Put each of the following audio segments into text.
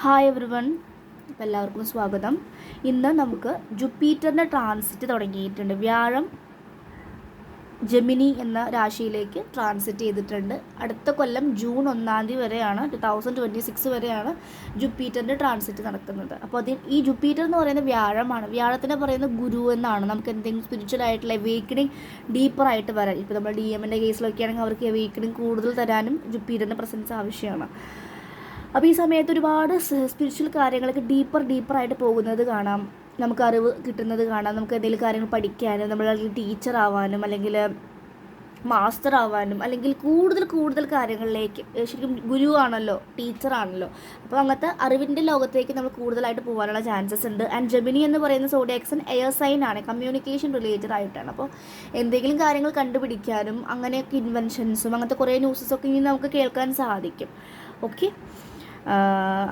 Hi every one എല്ലാവർക്കും സ്വാഗതം. ഇന്ന് നമുക്ക് ജുപ്പീറ്ററിന്റെ ട്രാൻസിറ്റ് തുടങ്ങിയിട്ടുണ്ട്. വ്യാഴം ജെമിനി എന്ന രാശിയിലേക്ക് ട്രാൻസിറ്റ് ചെയ്തിട്ടുണ്ട്. അടുത്ത കൊല്ലം ജൂൺ ഒന്നാം തീയതി വരെയാണ് ടു തൗസൻഡ് ട്വന്റി സിക്സ് വരെയാണ് ജുപ്പീറ്ററിന്റെ ട്രാൻസിറ്റ് നടക്കുന്നത്. അപ്പോൾ അതിൽ ഈ ജുപ്പീറ്റർ എന്ന് പറയുന്നത് വ്യാഴമാണ്. വ്യാഴത്തിനെ പറയുന്നത് ഗുരു എന്നാണ്. നമുക്ക് എന്തെങ്കിലും സ്പിരിച്വൽ ആയിട്ടുള്ള എവേക്കണിങ് ഡീപ്പറായിട്ട് വരാൻ. ഇപ്പോൾ നമ്മൾ ഡി എമ്മിന്റെ കേസിലൊക്കെ ആണെങ്കിൽ അവർക്ക് എവേക്കണിങ് കൂടുതൽ തരാനും ജുപ്പീറ്ററിന്റെ പ്രസൻസ് ആവശ്യമാണ്. അപ്പോൾ ഈ സമയത്ത് ഒരുപാട് സ്പിരിച്വൽ കാര്യങ്ങളൊക്കെ ഡീപ്പർ ഡീപ്പറായിട്ട് പോകുന്നത് കാണാം. നമുക്ക് അറിവ് കിട്ടുന്നത് കാണാം. നമുക്ക് എന്തെങ്കിലും കാര്യങ്ങൾ പഠിക്കാനും നമ്മൾ ടീച്ചർ ആവാനും അല്ലെങ്കിൽ മാസ്റ്റർ ആവാനും അല്ലെങ്കിൽ കൂടുതൽ കൂടുതൽ കാര്യങ്ങളിലേക്ക് ശരിക്കും ഗുരു ആണല്ലോ ടീച്ചർ ആണല്ലോ. അപ്പോൾ അങ്ങനത്തെ അറിവിന്റെ ലോകത്തേക്ക് നമ്മൾ കൂടുതലായിട്ട് പോകാനുള്ള ചാൻസസ് ഉണ്ട്. ആൻഡ് ജെമിനി എന്ന് പറയുന്ന സോഡിയാക്സൺ എയർ സൈൻ ആണ്. കമ്മ്യൂണിക്കേഷൻ റിലേറ്റഡ് ആയിട്ടാണ്. അപ്പോൾ എന്തെങ്കിലും കാര്യങ്ങൾ കണ്ടുപിടിക്കാനും അങ്ങനെയൊക്കെ ഇൻവെൻഷൻസും അങ്ങനത്തെ കുറേ ന്യൂസസൊക്കെ ഇനി നമുക്ക് കേൾക്കാൻ സാധിക്കും. ഓക്കെ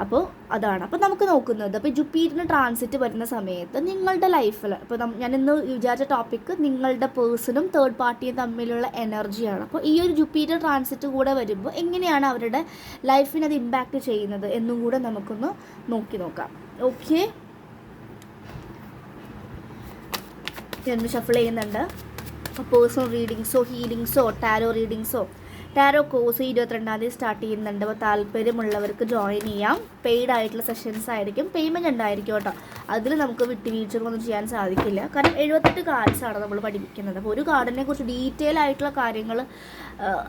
അപ്പോൾ അതാണ്. അപ്പോൾ നമുക്ക് നോക്കുന്നത് അപ്പോൾ ജുപ്പീറ്ററിന് ട്രാൻസിറ്റ് വരുന്ന സമയത്ത് നിങ്ങളുടെ ലൈഫിൽ ഇപ്പോൾ ഞാൻ വിചാരിച്ച ടോപ്പിക്ക് നിങ്ങളുടെ പേഴ്സണും തേർഡ് പാർട്ടിയും തമ്മിലുള്ള എനർജിയാണ് അപ്പോൾ ഈ ഒരു ജുപ്പീറ്റർ ട്രാൻസിറ്റ് കൂടെ വരുമ്പോൾ എങ്ങനെയാണ് അവരുടെ ലൈഫിനെ അത് ഇമ്പാക്റ്റ് ചെയ്യുന്നത് എന്നും കൂടെ നമുക്കൊന്ന് നോക്കി നോക്കാം. ഓക്കെ ഞാൻ ഷഫിൾ ചെയ്യുന്നുണ്ട്? പേഴ്സണൽ റീഡിങ്സോ ഹീലിങ്സോ ടാരോ റീഡിങ്സോ ടാരോ കോഴ്സ് ഇരുപത്തിരണ്ടാം തീയതി സ്റ്റാർട്ട് ചെയ്യുന്നുണ്ട്. അപ്പോൾ താല്പര്യമുള്ളവർക്ക് ജോയിൻ ചെയ്യാം. പെയ്ഡ് ആയിട്ടുള്ള സെഷൻസ് ആയിരിക്കും. പേയ്മെന്റ് ഉണ്ടായിരിക്കും കേട്ടോ. അതിൽ നമുക്ക് വിട്ടുവീഴ്ചകളൊന്നും ചെയ്യാൻ സാധിക്കില്ല. കാരണം എഴുപത്തെട്ട് കാർഡ്സാണ് നമ്മൾ പഠിപ്പിക്കുന്നത്. അപ്പോൾ ഒരു കാർഡിനെ കുറിച്ച് ഡീറ്റെയിൽ ആയിട്ടുള്ള കാര്യങ്ങൾ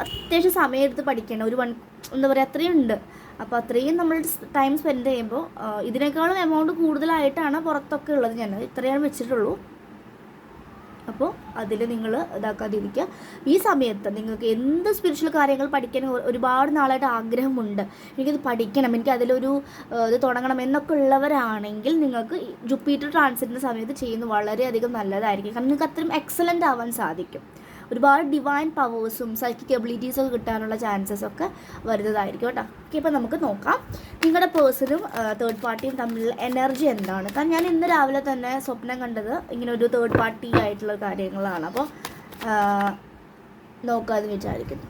അത്യാവശ്യം സമയമെടുത്ത് പഠിക്കണം. ഒരു വൺ എന്താ പറയുക അത്രയും ഉണ്ട്. അപ്പോൾ അത്രയും നമ്മൾ ടൈം സ്പെൻഡ് ചെയ്യുമ്പോൾ ഇതിനേക്കാളും എമൗണ്ട് കൂടുതലായിട്ടാണ് പുറത്തൊക്കെ ഉള്ളത് ഞാൻ. ഇത്രയാണ് വെച്ചിട്ടുള്ളൂ. അപ്പോൾ അതിൽ നിങ്ങൾ ഇതാക്കാതിരിക്കുക. ഈ സമയത്ത് നിങ്ങൾക്ക് എന്ത് സ്പിരിച്വൽ കാര്യങ്ങൾ പഠിക്കാൻ ഒരുപാട് നാളായിട്ട് ആഗ്രഹമുണ്ട്. എനിക്കത് പഠിക്കണം എനിക്ക് അതിലൊരു ഇത് തുടങ്ങണം എന്നൊക്കെ ഉള്ളവരാണെങ്കിൽ നിങ്ങൾക്ക് ജുപ്പീറ്റർ ട്രാൻസിറ്റിന്റെ സമയത്ത് ചെയ്യുന്നത് വളരെയധികം നല്ലതായിരിക്കും. കാരണം നിങ്ങൾക്ക് അത്രയും എക്സലന്റ് ആവാൻ സാധിക്കും. ഒരുപാട് ഡിവൈൻ പവേഴ്സും സൈക്കിക് എബിലിറ്റീസ് ഒക്കെ കിട്ടാനുള്ള ചാൻസസ് ഒക്കെ വരുന്നതായിരിക്കും കേട്ടോ. ഓക്കെ ഇപ്പം നമുക്ക് നോക്കാം. നിങ്ങളുടെ പേഴ്സണും തേർഡ് പാർട്ടിയും തമ്മിലുള്ള എനർജി എന്താണ്? കാരണം ഞാൻ ഇന്ന് രാവിലെ തന്നെ സ്വപ്നം കണ്ടത് ഇങ്ങനെ ഒരു തേർഡ് പാർട്ടി ആയിട്ടുള്ള കാര്യങ്ങളാണ്. അപ്പോൾ നോക്കാമെന്ന് വിചാരിക്കുന്നു.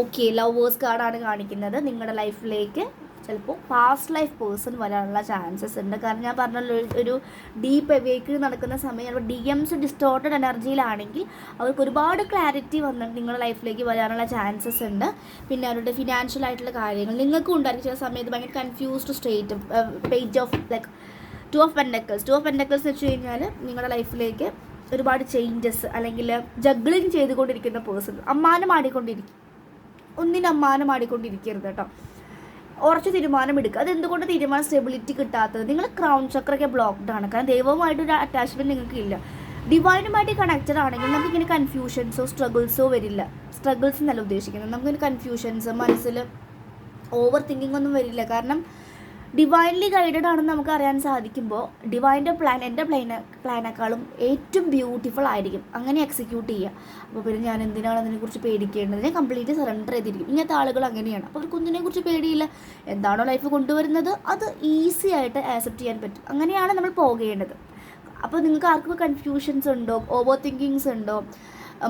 ഓക്കെ ലവേഴ്സ് കാർഡാണ് കാണിക്കുന്നത് നിങ്ങളുടെ ലൈഫിലേക്ക് ചിലപ്പോൾ പാസ്റ്റ് ലൈഫ് പേഴ്സൺ വരാനുള്ള ചാൻസസ് ഉണ്ട്. കാരണം ഞാൻ പറഞ്ഞല്ലോ ഒരു- ഡീപ്പ് എവേക്ക് നടക്കുന്ന സമയം ചിലപ്പോൾ ഡി എംസ് ഡിസ്റ്റോർട്ടഡ് എനർജിയിലാണെങ്കിൽ അവർക്ക് ഒരുപാട് ക്ലാരിറ്റി വന്നിട്ട് നിങ്ങളുടെ ലൈഫിലേക്ക് വരാനുള്ള ചാൻസസ് ഉണ്ട്. പിന്നെ അവരുടെ ഫിനാൻഷ്യൽ ആയിട്ടുള്ള കാര്യങ്ങൾ നിങ്ങൾക്കും ഉണ്ടായിരിക്കും. ചില സമയത്ത് ഭയങ്കര confused state page of like two of pentacles two of pentacles വെച്ച് കഴിഞ്ഞാൽ നിങ്ങളുടെ ലൈഫിലേക്ക് ഒരുപാട് ചേഞ്ചസ് അല്ലെങ്കിൽ ജഗ്ലിങ് ചെയ്തുകൊണ്ടിരിക്കുന്ന പേഴ്സൺ അമ്മാനം ആടിക്കൊണ്ടിരിക്കും. ഒന്നിനും അമ്മാനം ആടിക്കൊണ്ടിരിക്കരുത് കേട്ടോ. ഉറച്ച് തീരുമാനം എടുക്കുക അതെന്തുകൊണ്ട് തീരുമാനം സ്റ്റെബിലിറ്റി കിട്ടാത്തത്? നിങ്ങൾ ക്രൗൺ ചക്രൊക്കെ ബ്ലോക്ക്ഡ് ആണ്. കാരണം ദൈവവുമായിട്ട് ഒരു അറ്റാച്ച്മെന്റ് നിങ്ങൾക്ക് ഇല്ല ഡിവൈനുമായിട്ട് കണക്റ്റഡ് ആണെങ്കിൽ നമുക്ക് ഇങ്ങനെ കൺഫ്യൂഷൻസോ സ്ട്രഗിൾസോ വരില്ല. സ്ട്രഗിൾസ് എന്നല്ല ഉദ്ദേശിക്കുന്നത്. നമുക്കിങ്ങനെ കൺഫ്യൂഷൻസ് മനസ്സിൽ ഓവർ തിങ്കിങ് ഒന്നും വരില്ല. കാരണം ഡിവൈൻലി ഗൈഡഡ് ആണെന്ന് നമുക്ക് അറിയാൻ സാധിക്കുമ്പോൾ ഡിവൈന്റെ പ്ലാൻ എന്റെ പ്ലാന പ്ലാനേക്കാളും ഏറ്റവും ബ്യൂട്ടിഫുൾ ആയിരിക്കും. അങ്ങനെ എക്സിക്യൂട്ട് ചെയ്യുക അപ്പോൾ പിന്നെ ഞാൻ എന്തിനാണ് അതിനെക്കുറിച്ച് പേടിക്കേണ്ടത്? ഞാൻ കംപ്ലീറ്റ് സറണ്ടർ ചെയ്തിരിക്കും. ഇങ്ങനത്തെ ആളുകൾ അങ്ങനെയാണ്. അപ്പോൾ അവർക്ക് ഒന്നിനെ കുറിച്ച് പേടിയില്ല. എന്താണോ ലൈഫ് കൊണ്ടുവരുന്നത്? അത് ഈസി ആയിട്ട് ആക്സെപ്റ്റ് ചെയ്യാൻ പറ്റും. അങ്ങനെയാണ് നമ്മൾ പോകേണ്ടത്. അപ്പോൾ നിങ്ങൾക്ക് ആർക്കും കൺഫ്യൂഷൻസ് ഉണ്ടോ? ഓവർ തിങ്കിങ്സ് ഉണ്ടോ?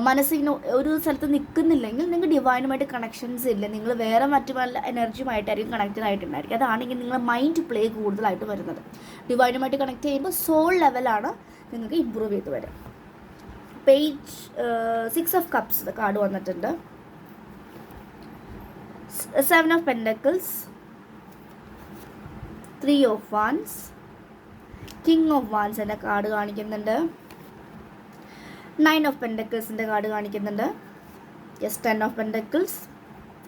മനസ്സിന് ഒരു സ്ഥലത്ത് നിൽക്കുന്നില്ലെങ്കിൽ നിങ്ങൾക്ക് ഡിവൈനുമായിട്ട് കണക്ഷൻസ് ഇല്ല. നിങ്ങൾ വേറെ മറ്റു പല എനർജിയുമായിട്ടായിരിക്കും കണക്റ്റഡ് ആയിട്ടുണ്ടായിരിക്കും അതാണെങ്കിൽ നിങ്ങളുടെ മൈൻഡ് പ്ലേ കൂടുതലായിട്ട് വരുന്നത്. ഡിവൈനുമായിട്ട് കണക്ട് ചെയ്യുമ്പോൾ സോൾ ലെവലാണ് നിങ്ങൾക്ക് ഇമ്പ്രൂവ് ചെയ്ത് വരും page six of cups card വന്നിട്ടുണ്ട്. Seven of pentacles three of wands king of wands എന്റെ കാർഡ് കാണിക്കുന്നുണ്ട്. നയൻ ഓഫ് പെൻഡക്കിൾസിന്റെ കാർഡ് കാണിക്കുന്നുണ്ട്. യെസ് ടെൻ ഓഫ് പെൻഡക്കിൾസ്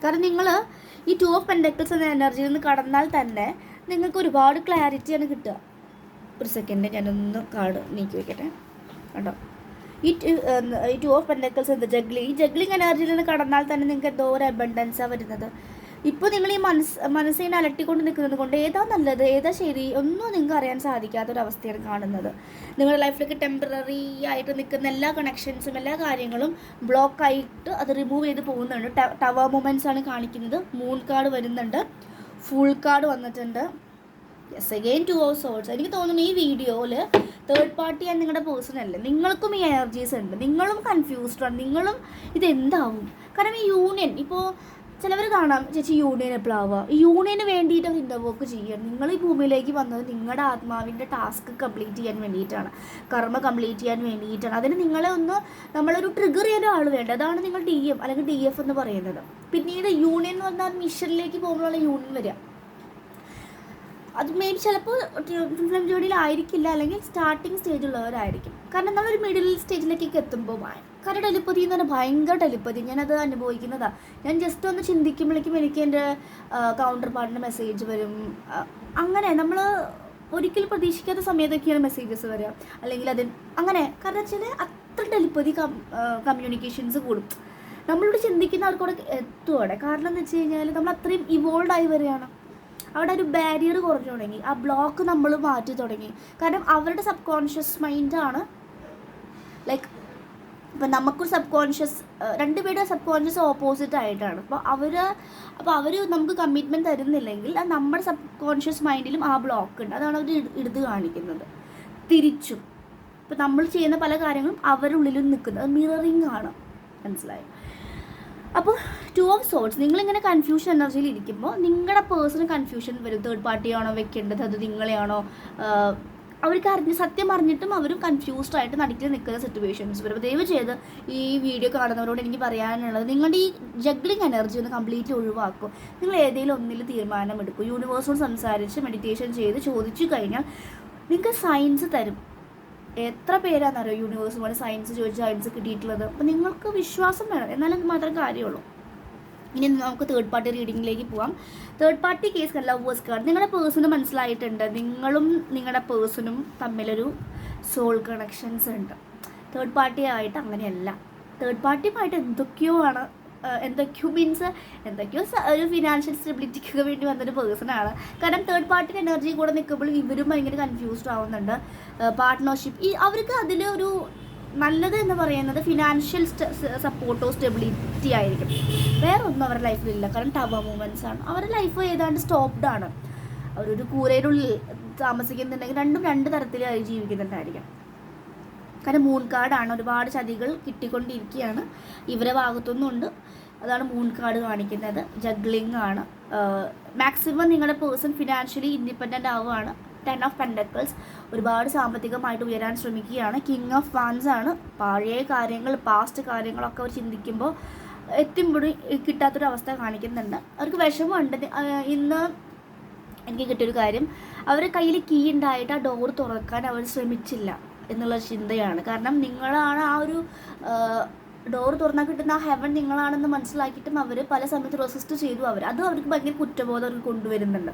കാരണം നിങ്ങൾ ഈ ടു ഓഫ് പെൻഡക്കിൾസ് എന്ന എനർജിയിൽ നിന്ന് കടന്നാൽ തന്നെ നിങ്ങൾക്ക് ഒരുപാട് ക്ലാരിറ്റിയാണ് കിട്ടുക. ഒരു സെക്കൻഡ് ഞാനൊന്ന് കാർഡ് നീക്കി വയ്ക്കട്ടെ കേട്ടോ ഈ ഈ ടു ഓഫ് പെൻഡക്കിൾസ് എന്താ? ജഗ്ലിങ് ഈ ജഗ്ലിങ് എനർജിയിൽ നിന്ന് കടന്നാൽ തന്നെ നിങ്ങൾക്ക് എന്തോ ഒരു അബണ്ടൻസാണ് വരുന്നത്. ഇപ്പോൾ നിങ്ങൾ ഈ മനസ്സ് മനസ്സിനെ അലട്ടിക്കൊണ്ട് നിൽക്കുന്നത് കൊണ്ട് ഏതാ നല്ലത് ഏതാ ശരി ഒന്നും നിങ്ങൾക്ക് അറിയാൻ സാധിക്കാത്തൊരവസ്ഥയാണ് കാണുന്നത്. നിങ്ങളുടെ ലൈഫിലേക്ക് ടെമ്പററി ആയിട്ട് നിൽക്കുന്ന എല്ലാ കണക്ഷൻസും എല്ലാ കാര്യങ്ങളും ബ്ലോക്ക് ആയിട്ട് അത് റിമൂവ് ചെയ്ത് പോകുന്നുണ്ട്. ടവർ മൂമെന്റ്സ് ആണ് കാണിക്കുന്നത്. മൂൺ കാർഡ് വരുന്നുണ്ട്. ഫുൾ കാർഡ് വന്നിട്ടുണ്ട്. Yes again two of souls എനിക്ക് തോന്നുന്നു ഈ വീഡിയോയിൽ തേർഡ് പാർട്ടി ആണ് നിങ്ങളുടെ പേഴ്സൺ അല്ലേ? നിങ്ങൾക്കും ഈ എനർജീസ് ഉണ്ട്. നിങ്ങളും കൺഫ്യൂസ്ഡ് ആണ്. നിങ്ങളും ഇതെന്താവും? കാരണം ഈ യൂണിയൻ ഇപ്പോൾ ചിലവർ കാണാം ചേച്ചി യൂണിയൻ എപ്പോഴാവുക യൂണിയന് വേണ്ടിയിട്ട് അവർ ഇന്റർവോക്ക് ചെയ്യുക. നിങ്ങൾ ഈ ഭൂമിയിലേക്ക് വന്നത് നിങ്ങളുടെ ആത്മാവിന്റെ ടാസ്ക് കംപ്ലീറ്റ് ചെയ്യാൻ വേണ്ടിയിട്ടാണ്. കർമ്മ കംപ്ലീറ്റ് ചെയ്യാൻ വേണ്ടിയിട്ടാണ്. അതിന് നിങ്ങളെ ഒന്ന് നമ്മളൊരു ട്രിഗർ ചെയ്യാൻ ആൾ വേണ്ട? അതാണ് നിങ്ങൾ ഡി എം അല്ലെങ്കിൽ ഡി എഫ് എന്ന് പറയുന്നത്. പിന്നീട് യൂണിയൻ എന്ന് പറഞ്ഞാൽ മിഷനിലേക്ക് പോകുമ്പോഴുള്ള യൂണിയൻ വരിക. അത് മേ ബി ചിലപ്പോൾ ഫിലിം ജോഡിയിലായിരിക്കില്ല അല്ലെങ്കിൽ സ്റ്റാർട്ടിങ് സ്റ്റേജിലുള്ളവരായിരിക്കും കാരണം നമ്മളൊരു മിഡിൽ സ്റ്റേജിലേക്കൊക്കെ എത്തുമ്പോൾ ഭയങ്കര ടെലിപ്പതി എന്ന് പറഞ്ഞാൽ ഭയങ്കര ടെലിപ്പതി. ഞാനത് അനുഭവിക്കുന്നതാണ് ഞാൻ ജസ്റ്റ് ഒന്ന് ചിന്തിക്കുമ്പോഴേക്കും എനിക്ക് എന്റെ കൗണ്ടർ പാർട്ടിന്റെ മെസ്സേജ് വരും. അങ്ങനെ നമ്മൾ ഒരിക്കലും പ്രതീക്ഷിക്കാത്ത സമയത്തൊക്കെയാണ് മെസ്സേജസ് വരിക അല്ലെങ്കിൽ അത് അങ്ങനെ. കാരണം വെച്ചാൽ അത്ര ടെലിപ്പതി കമ്മ്യൂണിക്കേഷൻസ് കൂടും. നമ്മളോട് ചിന്തിക്കുന്നവർക്കൂടെ എത്തും അവിടെ കാരണം എന്ന് വെച്ച് കഴിഞ്ഞാൽ നമ്മൾ അത്രയും ഇവോൾവ് ആയി വരികയാണ്. അവിടെ ഒരു ബാരിയർ കുറഞ്ഞു തുടങ്ങി. ആ ബ്ലോക്ക് നമ്മൾ മാറ്റി തുടങ്ങി. കാരണം അവരുടെ സബ് കോൺഷ്യസ് മൈൻഡാണ് ലൈക്ക് ഇപ്പം നമുക്കൊരു സബ് കോൺഷ്യസ് രണ്ടുപേരുടെ സബ് കോൺഷ്യസ് ഓപ്പോസിറ്റ് ആയിട്ടാണ്. അപ്പോൾ അവർ അപ്പോൾ അവർ നമുക്ക് കമ്മിറ്റ്മെന്റ് തരുന്നില്ലെങ്കിൽ അത് നമ്മുടെ സബ് കോൺഷ്യസ് മൈൻഡിലും ആ ബ്ലോക്ക് ഉണ്ട്. അതാണ് അവർ എടുത്ത് കാണിക്കുന്നത്. തിരിച്ചും. ഇപ്പം നമ്മൾ ചെയ്യുന്ന പല കാര്യങ്ങളും അവരുടെ ഉള്ളിലും നിൽക്കുന്നത് മിററിങ് ആണ്. മനസ്സിലായോ? അപ്പോൾ ടു ഓഫ് സോട്ട്സ് നിങ്ങളിങ്ങനെ കൺഫ്യൂഷൻ എനർജിയിൽ ഇരിക്കുമ്പോൾ നിങ്ങളുടെ പേഴ്സണൽ കൺഫ്യൂഷൻ വരും. തേർഡ് പാർട്ടിയാണോ വെക്കേണ്ടത്? അത് നിങ്ങളെയാണോ അവർക്ക് അറിഞ്ഞ് സത്യം അറിഞ്ഞിട്ടും അവരും കൺഫ്യൂസ്ഡ് ആയിട്ട് നടുക്കിൽ നിൽക്കുന്ന സിറ്റുവേഷൻസ് വരും ദയവ് ചെയ്ത് ഈ വീഡിയോ കാണുന്നവരോട് എനിക്ക് പറയാനുള്ളത് നിങ്ങളുടെ ഈ ജഗ്ലിംഗ് എനർജി ഒന്ന് കംപ്ലീറ്റ്ലി ഒഴിവാക്കും. നിങ്ങൾ ഏതെങ്കിലും ഒന്നിൽ തീരുമാനമെടുക്കും. യൂണിവേഴ്സോട് സംസാരിച്ച് മെഡിറ്റേഷൻ ചെയ്ത് ചോദിച്ചു കഴിഞ്ഞാൽ നിങ്ങൾക്ക് സയൻസ് തരും. എത്ര പേരാണെന്നറിയോ യൂണിവേഴ്സുമായി സയൻസ് ചോദിച്ച് സയൻസ് കിട്ടിയിട്ടുള്ളത്? അപ്പോൾ നിങ്ങൾക്ക് വിശ്വാസം വേണം. എന്നാലും മാത്രം കാര്യമുള്ളൂ. ഇനി നമുക്ക് തേർഡ് പാർട്ടി റീഡിങ്ങിലേക്ക് പോവാം. Third party case lovers card നിങ്ങളുടെ പേഴ്സണ് മനസ്സിലായിട്ടുണ്ട്. നിങ്ങളും നിങ്ങളുടെ പേഴ്സണും തമ്മിലൊരു സോൾ കണക്ഷൻസ് ഉണ്ട്. തേർഡ് പാർട്ടി ആയിട്ട് അങ്ങനെയല്ല. തേർഡ് പാർട്ടിയുമായിട്ട് എന്തൊക്കെയോ ആണ് എന്തൊക്കെയോ മീൻസ് എന്തൊക്കെയോ ഒരു ഫിനാൻഷ്യൽ സ്റ്റെബിലിറ്റിക്ക് വേണ്ടി വന്നൊരു പേഴ്സണാണ് കാരണം തേർഡ് പാർട്ടിന്റെ എനർജി കൂടെ നിൽക്കുമ്പോൾ ഇവരും ഭയങ്കര കൺഫ്യൂസ്ഡ് ആവുന്നുണ്ട്. പാർട്ട്ണർഷിപ്പ് ഈ അവർക്ക് അതിലൊരു നല്ലത് എന്ന് പറയുന്നത് ഫിനാൻഷ്യൽ സപ്പോർട്ടോ സ്റ്റെബിലിറ്റി ആയിരിക്കും. വേറെ ഒന്നും അവരുടെ ലൈഫിലില്ല കാരണം ടവർ മൂവ്മെന്റ്സ് ആണ്. അവരുടെ ലൈഫ് ഏതാണ്ട് സ്റ്റോപ്ഡ് ആണ്. അവരൊരു കൂരയിലുള്ളിൽ താമസിക്കുന്നുണ്ടെങ്കിൽ രണ്ടും രണ്ട് തരത്തിൽ അവർ ജീവിക്കുന്നുണ്ടായിരിക്കാം. കാരണം മൂൺ കാർഡാണ് ഒരുപാട് ചതികൾ കിട്ടിക്കൊണ്ടിരിക്കുകയാണ്. ഇവരെ ഭാഗത്തുനിന്നുണ്ട്. അതാണ് മൂൺ കാർഡ് കാണിക്കുന്നത്. ജഗ്ലിംഗ് ആണ്. മാക്സിമം നിങ്ങളുടെ പേഴ്സൺ ഫിനാൻഷ്യലി ഇൻഡിപെൻഡന്റ് ആവുകയാണ്. ടെൻ ഓഫ് പെൻഡക്കിൾസ് ഒരുപാട് സാമ്പത്തികമായിട്ട് ഉയരാൻ ശ്രമിക്കുകയാണ്. കിങ് ഓഫ് ഫാൻസ് ആണ്. പഴയ കാര്യങ്ങൾ പാസ്റ്റ് കാര്യങ്ങളൊക്കെ അവർ ചിന്തിക്കുമ്പോൾ എത്തുമ്പോഴും കിട്ടാത്തൊരവസ്ഥ കാണിക്കുന്നുണ്ട്. അവർക്ക് വിഷമമുണ്ട്. ഇന്ന് എനിക്ക് കിട്ടിയൊരു കാര്യം. അവരുടെ കയ്യിൽ കീ ഉണ്ടായിട്ട് ആ ഡോർ തുറക്കാൻ അവർ ശ്രമിച്ചില്ല എന്നുള്ള ചിന്തയാണ്. കാരണം നിങ്ങളാണ് ആ ഒരു ഡോർ തുറന്നാൽ കിട്ടുന്ന ആ ഹെവൻ നിങ്ങളാണെന്ന് മനസ്സിലാക്കിയിട്ടും അവർ പല സമയത്ത് റെസിസ്റ്റ് ചെയ്തു അവർ അത് അവർക്ക് ഭയങ്കര കുറ്റബോധം അവർക്ക് കൊണ്ടുവരുന്നുണ്ട്.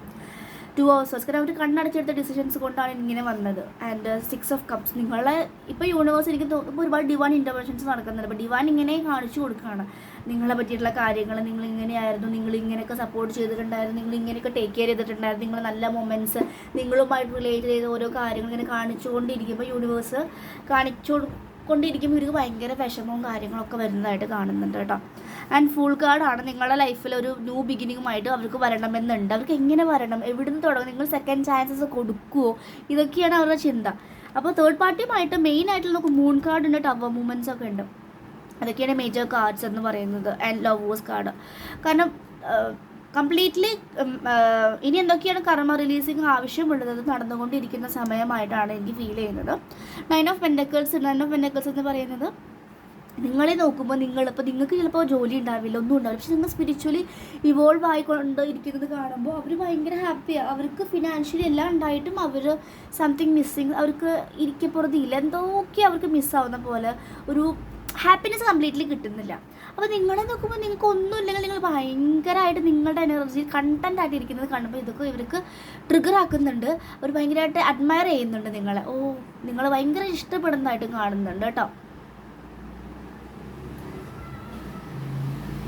ടു അവേഴ്സേഴ്സ് കാരണം അവർ കണ്ണടച്ചെടുത്ത ഡിസിഷൻസ് കൊണ്ടാണ് ഇങ്ങനെ വന്നത്. ആൻഡ് സിക്സ് ഓഫ് കപ്സ് നിങ്ങളെ ഇപ്പോൾ യൂണിവേഴ്സ് എനിക്ക് തോന്നുമ്പോൾ ഒരുപാട് ഡിവാൻ ഇന്റർവെൻഷൻസ് നടക്കുന്നുണ്ട്. അപ്പോൾ ഡിവാൻ ഇങ്ങനെ കാണിച്ചു കൊടുക്കുകയാണ്. നിങ്ങളെ പറ്റിയിട്ടുള്ള കാര്യങ്ങൾ നിങ്ങൾ ഇങ്ങനെയായിരുന്നു നിങ്ങൾ ഇങ്ങനെയൊക്കെ സപ്പോർട്ട് ചെയ്തിട്ടുണ്ടായിരുന്നു നിങ്ങൾ ഇങ്ങനെയൊക്കെ ടേക്ക് കെയർ ചെയ്തിട്ടുണ്ടായിരുന്നു നിങ്ങൾ നല്ല മൊമെന്റ്സ് നിങ്ങളുമായിട്ട് റിലേറ്റ് ചെയ്ത ഓരോ കാര്യങ്ങൾ ഇങ്ങനെ കാണിച്ചുകൊണ്ടിരിക്കുമ്പോൾ യൂണിവേഴ്സ് കാണിച്ചു കൊണ്ടിരിക്കുമ്പോൾ ഇവർക്ക് ഭയങ്കര വിഷമവും കാര്യങ്ങളൊക്കെ വരുന്നതായിട്ട് കാണുന്നുണ്ട് കേട്ടോ. ആൻഡ് ഫുൾ കാർഡാണ് നിങ്ങളുടെ ലൈഫിൽ ഒരു ന്യൂ ബിഗിനിങ്ങുമായിട്ട് അവർക്ക് വരണമെന്നുണ്ട്. അവർക്ക് എങ്ങനെ വരണം? എവിടുന്ന് തുടങ്ങും? നിങ്ങൾ സെക്കൻഡ് ചാൻസസ് കൊടുക്കുമോ ഇതൊക്കെയാണ് അവരുടെ ചിന്ത. അപ്പോൾ തേർഡ് പാർട്ടിയുമായിട്ട് മെയിൻ ആയിട്ടുള്ള നമുക്ക് മൂൺ കാർഡ് ഉണ്ട് ടവർ മൂമെന്റ്സ് ഒക്കെ ഉണ്ട്. അതൊക്കെയാണ് മേജർ കാർഡ്സ് എന്ന് പറയുന്നത്. ആൻഡ് ലവേഴ്സ് കാർഡ് കാരണം കംപ്ലീറ്റ്ലി ഇനി എന്തൊക്കെയാണ് കർമ്മ റിലീസിങ് ആവശ്യമുള്ളത്? നടന്നുകൊണ്ടിരിക്കുന്ന സമയമായിട്ടാണ് എനിക്ക് ഫീൽ ചെയ്യുന്നത്. Nine of pentacles nine of pentacles എന്ന് പറയുന്നത് നിങ്ങളെ നോക്കുമ്പോൾ നിങ്ങൾ ഇപ്പോൾ നിങ്ങൾക്ക് ചിലപ്പോൾ ജോലി ഉണ്ടാവില്ല ഒന്നും ഉണ്ടാവില്ല. പക്ഷെ നിങ്ങൾ സ്പിരിച്വലി ഇവോൾവ് ആയിക്കൊണ്ട് ഇരിക്കുന്നത് കാണുമ്പോൾ അവർ ഭയങ്കര ഹാപ്പിയാണ് അവർക്ക് ഫിനാൻഷ്യലി എല്ലാം ഉണ്ടായിട്ടും അവർ സംതിങ് മിസ്സിങ് അവർക്ക് ഇരിക്കപ്പുറത്തില്ല എന്തൊക്കെ അവർക്ക് മിസ്സാവുന്ന പോലെ ഒരു ഹാപ്പിനെസ് കംപ്ലീറ്റ്ലി കിട്ടുന്നില്ല. അപ്പോൾ നിങ്ങളെ നോക്കുമ്പോൾ നിങ്ങൾക്ക് ഒന്നും ഇല്ലെങ്കിൽ നിങ്ങൾ ഭയങ്കരമായിട്ട് നിങ്ങളുടെ എനർജി കണ്ടന്റ് ആയിട്ട് ഇരിക്കുന്നത് കാണുമ്പോൾ ഇതൊക്കെ ഇവർക്ക് ട്രിഗർ ആക്കുന്നുണ്ട്. അവർ ഭയങ്കരമായിട്ട് അഡ്മയർ ചെയ്യുന്നുണ്ട് നിങ്ങളെ. ഓ നിങ്ങൾ ഭയങ്കര ഇഷ്ടപ്പെടുന്നതായിട്ടും കാണുന്നുണ്ട് കേട്ടോ.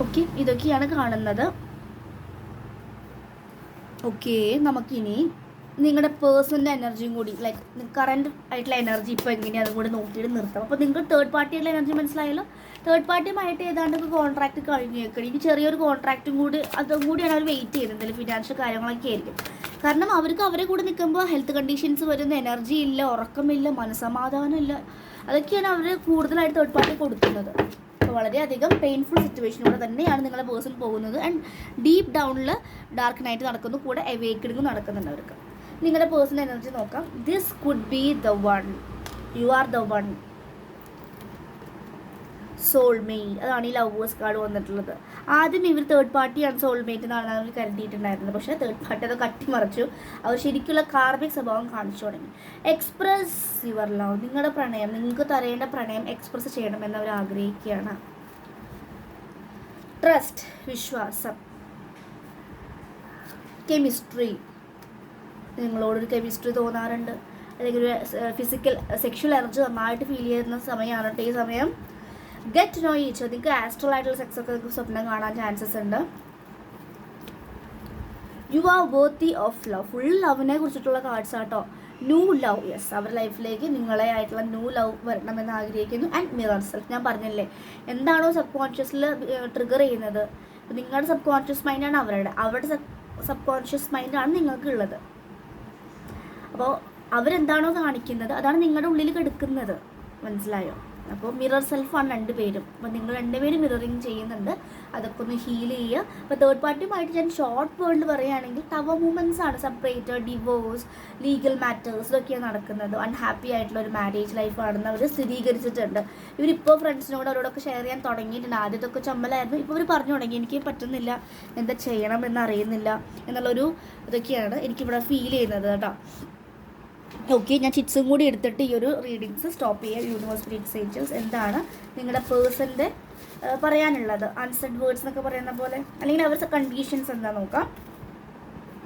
ഓക്കെ ഇതൊക്കെയാണ് കാണുന്നത്. ഓക്കെ നമുക്കിനി നിങ്ങളുടെ പേഴ്സണൽ എനർജിയും കൂടി ലൈക്ക് കറണ്ട് ആയിട്ടുള്ള എനർജി ഇപ്പോൾ എങ്ങനെയാണ് അതും കൂടി നോക്കിയിട്ട് നിർത്തണം അപ്പോൾ നിങ്ങൾക്ക് തേർഡ് പാർട്ടിയുള്ള എനർജി മനസ്സിലായല്ലോ? തേർഡ് പാർട്ടിയുമായിട്ട് ഏതാണ്ട് കോൺട്രാക്ട് കഴിഞ്ഞേക്കണം. ഇനി ചെറിയൊരു കോൺട്രാക്റ്റും കൂടി അതും കൂടിയാണ് അവർ വെയിറ്റ് ചെയ്യുന്നത്. ഫിനാൻഷ്യൽ കാര്യങ്ങളൊക്കെ ആയിരിക്കും. കാരണം അവർക്ക് അവരെ കൂടെ നിൽക്കുമ്പോൾ ഹെൽത്ത് കണ്ടീഷൻസ് വരുന്ന എനർജി ഇല്ല ഉറക്കമില്ല മനസമാധാനം ഇല്ല അതൊക്കെയാണ് അവർ കൂടുതലായിട്ട് തേർഡ് പാർട്ടി കൊടുക്കുന്നത്. വളരെയധികം പെയിൻഫുൾ സിറ്റുവേഷനിലൂടെ തന്നെയാണ് നിങ്ങളുടെ പേഴ്സൺ പോകുന്നത്. ആൻഡ് ഡീപ്പ് ഡൗണിൽ ഡാർക്ക് നൈറ്റ് നടക്കുന്നു. കൂടെ എവേക്കണിങ്ങും നടക്കുന്നുണ്ട് അവർക്ക്. നിങ്ങളുടെ പേഴ്സണൽ എനർജി നോക്കാം. This could be the one you are the one soulmate അതാണ് ഈ ലവേഴ്സ് കാർഡ് വന്നിട്ടുള്ളത്. ആദ്യം ഇവർ തേർഡ് പാർട്ടിയാണ് സോൾമേറ്റ് എന്നാണ് അവർ കരുതിയിട്ടുണ്ടായിരുന്നത്. പക്ഷേ തേർഡ് പാർട്ടി അത് കട്ടിമറിച്ചു. അവർ ശരിക്കുള്ള കാർമിക് സ്വഭാവം കാണിച്ചു തുടങ്ങി. എക്സ്പ്രസ് യുവർ ലവ് നിങ്ങളുടെ പ്രണയം നിങ്ങൾക്ക് തരേണ്ട പ്രണയം എക്സ്പ്രസ് ചെയ്യണമെന്ന് അവർ ആഗ്രഹിക്കുകയാണ്. ട്രസ്റ്റ് വിശ്വാസം. കെമിസ്ട്രി നിങ്ങളോടൊരു കെമിസ്ട്രി തോന്നാറുണ്ട്. അല്ലെങ്കിൽ ഒരു ഫിസിക്കൽ സെക്ഷൽ എനർജി നന്നായിട്ട് ഫീൽ ചെയ്യുന്ന സമയമാണ് കേട്ടോ ഈ സമയം ഗെറ്റ് നോ ഈച്ച് നിങ്ങൾക്ക് ആസ്ട്രൽ ആയിട്ടുള്ള സെക്സ് ഒക്കെ നിങ്ങൾക്ക് സ്വപ്നം കാണാൻ ചാൻസസ് ഉണ്ട്. You are worthy of love full ലവിനെ കുറിച്ചിട്ടുള്ള കാർഡ്സ് ആട്ടോ. ന്യൂ ലവ് യെസ് അവരുടെ ലൈഫിലേക്ക് നിങ്ങളെ ആയിട്ടുള്ള ന്യൂ ലവ് വരണമെന്ന് ആഗ്രഹിക്കുന്നു. ആൻഡ് മിറർ സെൽഫ് ഞാൻ പറഞ്ഞില്ലേ എന്താണോ സബ് കോൺഷ്യസിൽ ട്രിഗർ ചെയ്യുന്നത്? നിങ്ങളുടെ സബ് കോൺഷ്യസ് മൈൻഡാണ് അവരുടെ. അവരുടെ സബ് കോൺഷ്യസ് മൈൻഡാണ് നിങ്ങൾക്കുള്ളത്. അപ്പോൾ അവരെന്താണോ കാണിക്കുന്നത്? അതാണ് നിങ്ങളുടെ ഉള്ളിൽ കിടക്കുന്നത്. മനസ്സിലായോ? അപ്പോൾ മിറർ സെൽഫാണ് രണ്ടുപേരും. അപ്പോൾ നിങ്ങൾ രണ്ടുപേരും മിററിങ് ചെയ്യുന്നുണ്ട്. അതൊക്കെ ഒന്ന് ഹീൽ ചെയ്യുക. അപ്പോൾ തേർഡ് പാർട്ടിയുമായിട്ട് ഞാൻ ഷോർട്ട് വേൾഡ് പറയുകയാണെങ്കിൽ ടവർ മൂമെന്റ്സ് ആണ്. സെപ്പറേറ്റ് ഡിവോഴ്സ് ലീഗൽ മാറ്റേഴ്സ് ഇതൊക്കെയാണ് നടക്കുന്നത്. അൺഹാപ്പി ആയിട്ടുള്ള ഒരു മാരേജ് ലൈഫാണെന്ന് അവർ സ്ഥിരീകരിച്ചിട്ടുണ്ട്. ഇവരിപ്പോൾ ഫ്രണ്ട്സിനോട് അവരോടൊക്കെ ഷെയർ ചെയ്യാൻ തുടങ്ങിയിട്ടുണ്ട്. ആദ്യത്തൊക്കെ ചമ്മലായിരുന്നു. ഇപ്പോൾ ഇവർ പറഞ്ഞു തുടങ്ങി. എനിക്ക് പറ്റുന്നില്ല. എന്താ ചെയ്യണം എന്നറിയുന്നില്ല എന്നുള്ളൊരു ഇതൊക്കെയാണ് എനിക്കിവിടെ ഫീൽ ചെയ്യുന്നത് കേട്ടോ. ഓക്കെ ഞാൻ ചിറ്റ്സും കൂടി എടുത്തിട്ട് ഈ ഒരു റീഡിങ്സ് സ്റ്റോപ്പ് ചെയ്യാം. യൂണിവേഴ്സിറ്റി ഏഞ്ചൽസ് എന്താണ് നിങ്ങളുടെ പേഴ്സന്റെ പറയാനുള്ളത്? അൺസെഡ് വേർഡ്സ് എന്നൊക്കെ പറയുന്ന പോലെ. അല്ലെങ്കിൽ അവരുടെ കണ്ടീഷൻസ് എന്താ നോക്കാം.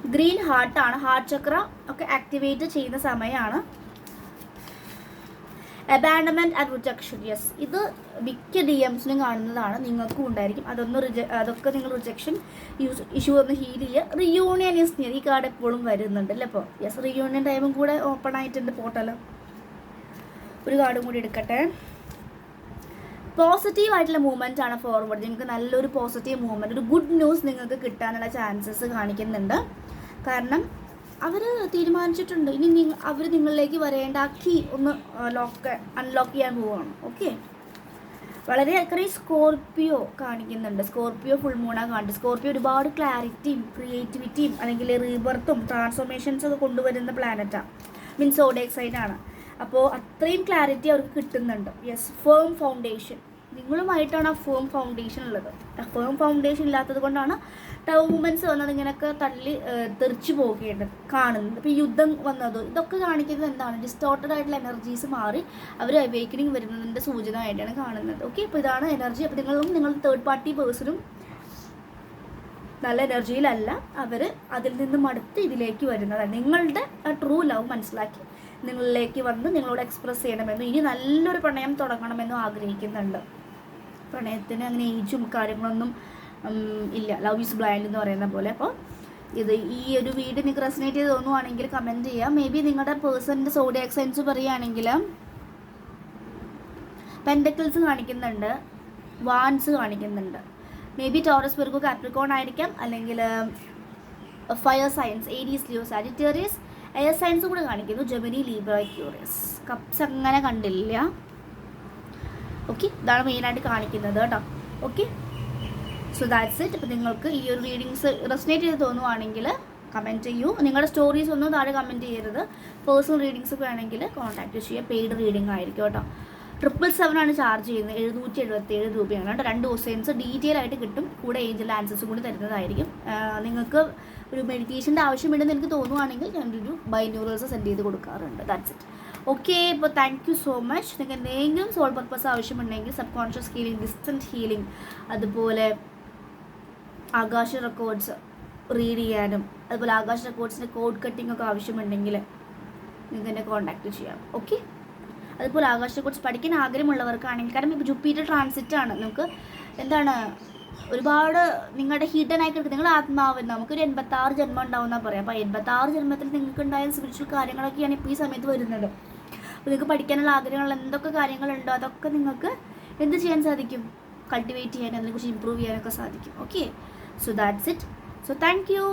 ഗ്രീൻ ഹാർട്ടാണ് ഹാർട്ട് ചക്ര ഒക്കെ ആക്ടിവേറ്റ് ചെയ്യുന്ന സമയമാണ്. അബാൻഡമെന്റ് ആൻഡ് റിജക്ഷൻ യെസ് ഇത് മിക്ക ഡി എംസിനും കാണുന്നതാണ്. നിങ്ങൾക്കും ഉണ്ടായിരിക്കും. അതൊന്ന് അതൊക്കെ നിങ്ങൾ റിജക്ഷൻ യൂസ് ഇഷ്യൂ ഒന്ന് ഹീൽ ചെയ്യുക. റിയൂണിയൻ ഈസ് നിയർ ഈ കാർഡ് എപ്പോഴും വരുന്നുണ്ട് അല്ലേ അപ്പോൾ യെസ് റിയൂണിയൻ ടൈമും കൂടെ ഓപ്പൺ ആയിട്ടുണ്ട് പോർട്ടൽ ഒരു കാർഡും കൂടി എടുക്കട്ടെ. പോസിറ്റീവ് ആയിട്ടുള്ള മൂവ്മെന്റ് ആണ് ഫോർവേഡ് നിങ്ങൾക്ക് നല്ലൊരു പോസിറ്റീവ് മൂവ്മെന്റ് ഒരു ഗുഡ് ന്യൂസ് നിങ്ങൾക്ക് കിട്ടാനുള്ള ചാൻസസ് കാണിക്കുന്നുണ്ട്. കാരണം അവർ തീരുമാനിച്ചിട്ടുണ്ട്. ഇനി നിങ്ങൾ അവർ നിങ്ങളിലേക്ക് വരേണ്ട ആ കീ ഒന്ന് ലോക്ക് അൺലോക്ക് ചെയ്യാൻ പോവുകയാണ് ഓക്കെ വളരെ അക്കറി സ്കോർപ്പിയോ കാണിക്കുന്നുണ്ട്. സ്കോർപ്പിയോ ഫുൾ മൂണാണ് കാണിച്ചത്. സ്കോർപ്പിയോ ഒരുപാട് ക്ലാരിറ്റിയും ക്രിയേറ്റിവിറ്റിയും അല്ലെങ്കിൽ റീബർത്തും ട്രാൻസ്ഫോർമേഷൻസ് ഒക്കെ കൊണ്ടുവരുന്ന പ്ലാനറ്റാണ് മീൻസ് ഓഡേക്സൈഡ് ആണ്. അപ്പോൾ അത്രയും ക്ലാരിറ്റി അവർക്ക് കിട്ടുന്നുണ്ട്. യെസ് ഫേം ഫൗണ്ടേഷൻ നിങ്ങളുമായിട്ടാണ് ആ ഫേം ഫൗണ്ടേഷൻ ഉള്ളത്. ആ ഫേം ഫൗണ്ടേഷൻ ഇല്ലാത്തത് കൊണ്ടാണ് ടൗമൻസ് വന്നത് ഇങ്ങനെയൊക്കെ തള്ളി തെറിച്ചു പോകേണ്ടത് കാണുന്നത്. ഇപ്പോൾ യുദ്ധം വന്നത് ഇതൊക്കെ കാണിക്കുന്നത് എന്താണ്? ഡിസ്റ്റോർട്ടഡ് ആയിട്ടുള്ള എനർജീസ് മാറി അവർ അവേക്കനിങ് വരുന്നതിന്റെ സൂചന ആയിട്ടാണ് കാണുന്നത്. ഓക്കെ അപ്പോൾ ഇതാണ് എനർജി അപ്പോൾ നിങ്ങളും നിങ്ങൾ തേർഡ് പാർട്ടി പേഴ്സണും നല്ല എനർജിയിലല്ല അവർ അതിൽ നിന്ന് മടുത്ത് ഇതിലേക്ക് വരുന്നതാണ്. നിങ്ങളുടെ ട്രൂ ലവ് മനസ്സിലാക്കി നിങ്ങളിലേക്ക് വന്ന് നിങ്ങളോട് എക്സ്പ്രസ് ചെയ്യണമെന്നും ഇനി നല്ലൊരു പ്രണയം തുടങ്ങണമെന്നും ആഗ്രഹിക്കുന്നുണ്ട്. പ്രണയത്തിന് അങ്ങനെ ഏജും കാര്യങ്ങളൊന്നും ഇല്ല. ലവ് ഈസ് ബ്ലൈൻഡ് എന്ന് പറയുന്ന പോലെ. അപ്പോൾ ഇത് ഈ ഒരു വീട് നിങ്ങൾക്ക് റെസിനേറ്റ് ചെയ്ത് തോന്നുവാണെങ്കിൽ കമന്റ് ചെയ്യാം. മേ ബി നിങ്ങളുടെ പേഴ്സണിന്റെ സോഡിയാക് സയൻസ് പറയുകയാണെങ്കിൽ പെൻഡക്കിൾസ് കാണിക്കുന്നുണ്ട്. വാൻസ് കാണിക്കുന്നുണ്ട്. May be Taurus Virgo Capricorn ആയിരിക്കാം. അല്ലെങ്കിൽ fire signs Aries Leo Sagittarius air signs കൂടെ കാണിക്കുന്നു. ജെമിനി ലീബ്ര ക്യൂറിയസ് കപ്സ് അങ്ങനെ കണ്ടില്ല. ഓക്കെ ഇതാണ് മെയിനായിട്ട് കാണിക്കുന്നത് കേട്ടോ. ഓക്കെ സോ ദാറ്റ്സ് ഇറ്റ് അപ്പോൾ നിങ്ങൾക്ക് ഈ ഒരു റീഡിങ്സ് റെസിനേറ്റ് ചെയ്ത് തോന്നുവാണെങ്കിൽ കമന്റ് ചെയ്യൂ. നിങ്ങളുടെ സ്റ്റോറീസ് ഒന്നും താഴെ കമന്റ് ചെയ്യരുത്. പേഴ്സണൽ റീഡിങ്സ് ഒക്കെ വേണമെങ്കിൽ കോൺടാക്ട് ചെയ്യുക. പെയ്ഡ് റീഡിംഗ് ആയിരിക്കും കേട്ടോ. ട്രിപ്പിൾ സെവൻ ആണ് ചാർജ് ചെയ്യുന്നത്. എഴുന്നൂറ്റി എഴുപത്തി ഏഴ് രൂപയാണ് കേട്ടോ. രണ്ട് ക്വസ്റ്റ്യൻസ് ഡീറ്റെയിൽ ആയിട്ട് കിട്ടും. കൂടെ ഏഞ്ചൽ ആൻസേഴ്സും കൂടി തരുന്നതായിരിക്കും. നിങ്ങൾക്ക് ഒരു മെഡിറ്റേഷന്റെ ആവശ്യമുണ്ടെന്ന് എനിക്ക് തോന്നുവാണെങ്കിൽ ഞാനൊരു ബൈന്യൂറൽസ് സെൻഡ് ചെയ്ത് കൊടുക്കാറുണ്ട്. ദാറ്റ്സ് ഇറ്റ് ഓക്കെ ഇപ്പോൾ താങ്ക് യു സോ മച്ച് നിങ്ങൾക്ക് എന്തെങ്കിലും സോൾ പർപ്പസ് ആവശ്യമുണ്ടെങ്കിൽ subconscious healing distant healing അതുപോലെ ആകാശ റെക്കോർഡ്സ് റീഡ് ചെയ്യാനും അതുപോലെ ആകാശ റെക്കോർഡ്സിന്റെ കോഡ് കട്ടിംഗ് ഒക്കെ ആവശ്യമുണ്ടെങ്കിൽ നിങ്ങൾക്ക് എന്നെ കോൺടാക്ട് ചെയ്യാം. ഓക്കെ അതുപോലെ ആകാശ റെക്കോർഡ്സ് പഠിക്കാൻ ആഗ്രഹമുള്ളവർക്കാണെങ്കിൽ കാരണം ഇപ്പോൾ ജുപ്പീറ്റർ ട്രാൻസിറ്റ് ആണ്. നമുക്ക് എന്താണ് ഒരുപാട് നിങ്ങളുടെ ഹിഡൻ ആയി കിടക്കും. നിങ്ങളുടെ ആത്മാവ് നമുക്കൊരു എൺപത്തി ആറ് ജന്മം ഉണ്ടാവുന്ന പറയാം. അപ്പോൾ എൺപത്തി ആറ് ജന്മത്തിൽ നിങ്ങൾക്ക് ഉണ്ടായ സ്പിരിച്വൽ കാര്യങ്ങളൊക്കെയാണ് ഇപ്പോൾ ഈ സമയത്ത് വരുന്നത്. അപ്പോൾ നിങ്ങൾക്ക് പഠിക്കാനുള്ള ആഗ്രഹങ്ങൾ എന്തൊക്കെ കാര്യങ്ങളുണ്ടോ അതൊക്കെ നിങ്ങൾക്ക് എന്ത് ചെയ്യാൻ സാധിക്കും? കൾട്ടിവേറ്റ് ചെയ്യാൻ അതിനെക്കുറിച്ച് ഇമ്പ്രൂവ് ചെയ്യാനൊക്കെ സാധിക്കും. Okay so that's it so thank you